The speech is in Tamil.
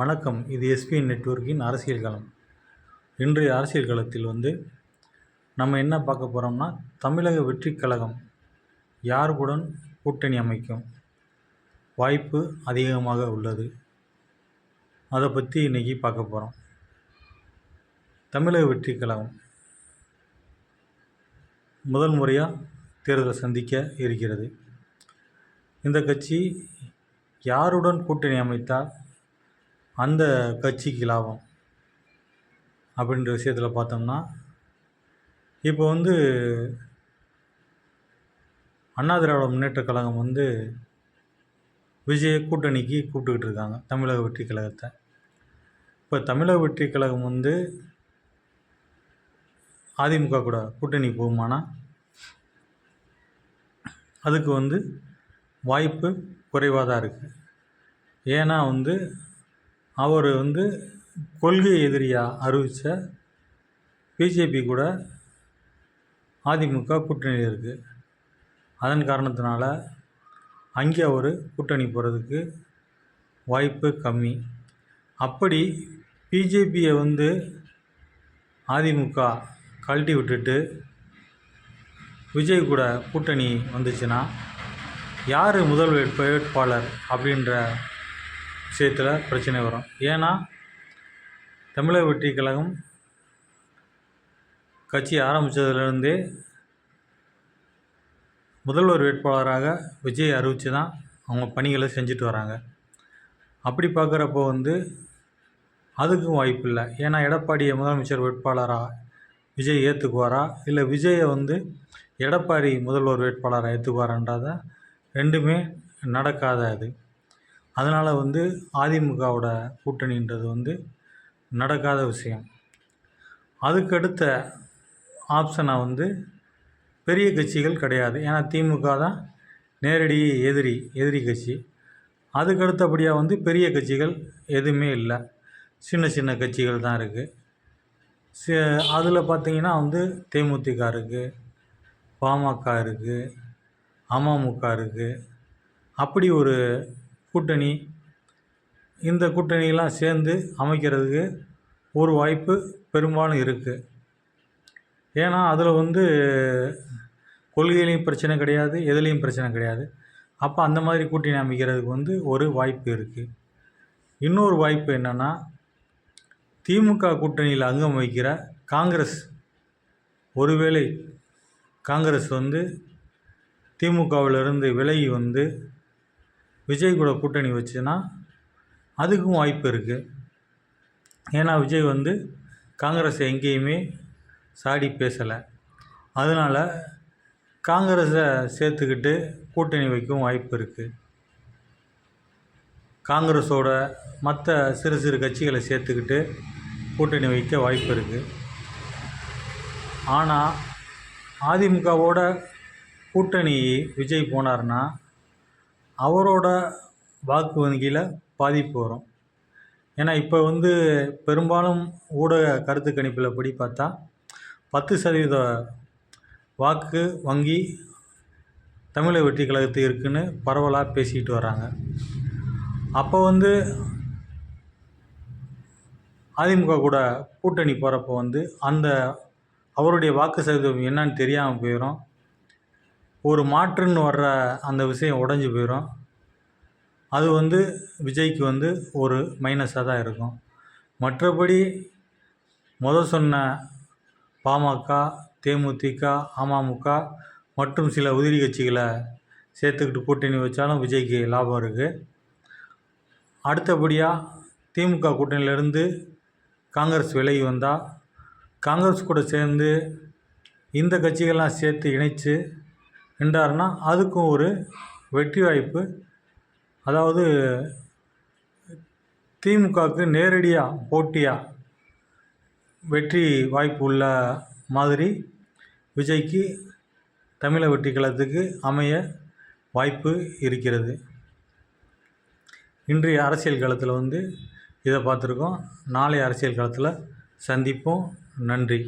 வணக்கம். இது எஸ்பிஎன் நெட்வொர்க்கின் அரசியல் களம். இன்றைய அரசியல் களத்தில் வந்து நம்ம என்ன பார்க்க போகிறோம்னா தமிழக வெற்றி கழகம் யாருடன் கூட்டணி அமைக்கும் வாய்ப்பு அதிகமாக உள்ளது. அதை பற்றி இன்றைக்கி பார்க்க போகிறோம் தமிழக வெற்றி கழகம் முதல் முறையாக தேர்தலை சந்திக்க இருக்கிறது. இந்த கட்சி யாருடன் கூட்டணி அமைத்தால் அந்த கட்சிக்கு லாபம் அப்படின்ற விஷயத்தில் பார்த்தோம்னா இப்போ வந்து அண்ணா திராவிட முன்னேற்ற கழகம் வந்து விஜய கூட்டணிக்கு கூப்பிட்டுக்கிட்டு இருக்காங்க தமிழக வெற்றி கழகத்தை. இப்போ தமிழக வெற்றி கழகம் வந்து அதிமுக கூட கூட்டணி போகுமானா அதுக்கு வந்து வாய்ப்பு குறைவாக தான் இருக்குது ஏன்னா வந்து அவர் வந்து கொள்கை எதிரியாக அறிவித்த பிஜேபி கூட அதிமுக கூட்டணியில் இருக்குது அதன் காரணத்தினால அங்கே அவர் கூட்டணி போகிறதுக்கு வாய்ப்பு கம்மி. அப்படி பிஜேபியை வந்து அதிமுக கழட்டி விட்டுட்டு விஜய் கூட கூட்டணி வந்துச்சுன்னா யார் முதல் வேட்பாளர் அப்படின்ற விஷயத்தில் பிரச்சனை வரும். ஏன்னா தமிழக வெற்றி கழகம் கட்சி ஆரம்பித்ததுலேருந்தே முதல்வர் வேட்பாளராக விஜய் அறிவித்து தான் அவங்க பணிகளை செஞ்சுட்டு வராங்க. அப்படி பார்க்குறப்போ வந்து அதுக்கும் வாய்ப்பு இல்லை. ஏன்னா எடப்பாடியை முதலமைச்சர் வேட்பாளராக விஜய் ஏற்றுக்குவாரா இல்லை விஜயை வந்து எடப்பாடி முதல்வர் வேட்பாளராக ஏற்றுக்குவாரான்றத ரெண்டுமே நடக்காத அது. அதனால் வந்து அதிமுகவோட கூட்டணின்றது வந்து நடக்காத விஷயம். அதுக்கடுத்த ஆப்ஷனாக வந்து பெரிய கட்சிகள் கிடையாது. ஏன்னா திமுக தான் நேரடி எதிரி எதிரி கட்சி. அதுக்கு அடுத்தபடியாக வந்து பெரிய கட்சிகள் எதுவுமே இல்லை. சின்ன சின்ன கட்சிகள் தான் இருக்குது அதில் பார்த்திங்கன்னா வந்து தேமுதிக இருக்குது பாமக இருக்குது அமமுக இருக்குது அப்படி ஒரு கூட்டணி. இந்த கூட்டணியெல்லாம் சேர்ந்து அமைக்கிறதுக்கு ஒரு வாய்ப்பு பெரும்பாலும் இருக்குது ஏன்னா அதில் வந்து கொள்கையிலையும் பிரச்சனை கிடையாது எதுலேயும் பிரச்சனை கிடையாது. அப்போ அந்த மாதிரி கூட்டணி அமைக்கிறதுக்கு வந்து ஒரு வாய்ப்பு இருக்குது இன்னொரு வாய்ப்பு என்னென்னா திமுக கூட்டணியில் அங்கம் வகிக்கிற காங்கிரஸ். ஒருவேளை காங்கிரஸ் வந்து திமுகவிலிருந்து விலகி வந்து விஜய் கூட கூட்டணி வச்சுன்னா அதுக்கும் வாய்ப்பு இருக்குது ஏன்னா விஜய் வந்து காங்கிரஸ் எங்கேயுமே சாடி பேசலை. அதனால் காங்கிரஸை சேர்த்துக்கிட்டு கூட்டணி வைக்கவும் வாய்ப்பு இருக்குது காங்கிரஸோட மற்ற சிறு சிறு கட்சிகளை சேர்த்துக்கிட்டு கூட்டணி வைக்க வாய்ப்பு இருக்குது ஆனால் அதிமுகவோட கூட்டணி விஜய் போனார்னா அவரோட வாக்கு வங்கியில் பாதிப்பு வரும். ஏன்னா இப்போ வந்து பெரும்பாலும் ஊடக கருத்து கணிப்பில் படி பார்த்தா பத்து சதவீத வாக்கு வங்கி தமிழக வெற்றி கழகத்துக்கு இருக்குதுன்னு பரவலாக பேசிக்கிட்டு வராங்க அப்போ வந்து அதிமுக கூட கூட்டணி போகிறப்போ வந்து அந்த அவருடைய வாக்கு சதவீதம் என்னன்னு தெரியாமல் போயிடும் ஒரு மாற்றுன்னு வர்ற அந்த விஷயம் உடஞ்சி போயிடும் அது வந்து விஜய்க்கு வந்து ஒரு மைனஸாக தான் இருக்கும். மற்றபடி முதல் சொன்ன பாமக தேமுதிக அமமுக மற்றும் சில உதிரி கட்சிகளை சேர்த்துக்கிட்டு கூட்டணி வச்சாலும் விஜய்க்கு லாபம் இருக்குது அடுத்தபடியாக திமுக கூட்டணியிலேருந்து காங்கிரஸ் விலகி வந்தால் காங்கிரஸ் கூட சேர்ந்து இந்த கட்சிகள்லாம் சேர்த்து இணைத்து நின்றாருன்னா அதுக்கும் ஒரு வெற்றி வாய்ப்பு. அதாவது திமுகவுக்கு நேரடியாக போட்டியாக வெற்றி வாய்ப்பு உள்ள மாதிரி விஜய்க்கு தமிழ வெற்றி கழகத்துக்கு அமைய வாய்ப்பு இருக்கிறது. இன்றைய அரசியல் களத்தில் வந்து இதை பார்த்துருக்கோம். நாளைய அரசியல் களத்தில் சந்திப்போம். நன்றி.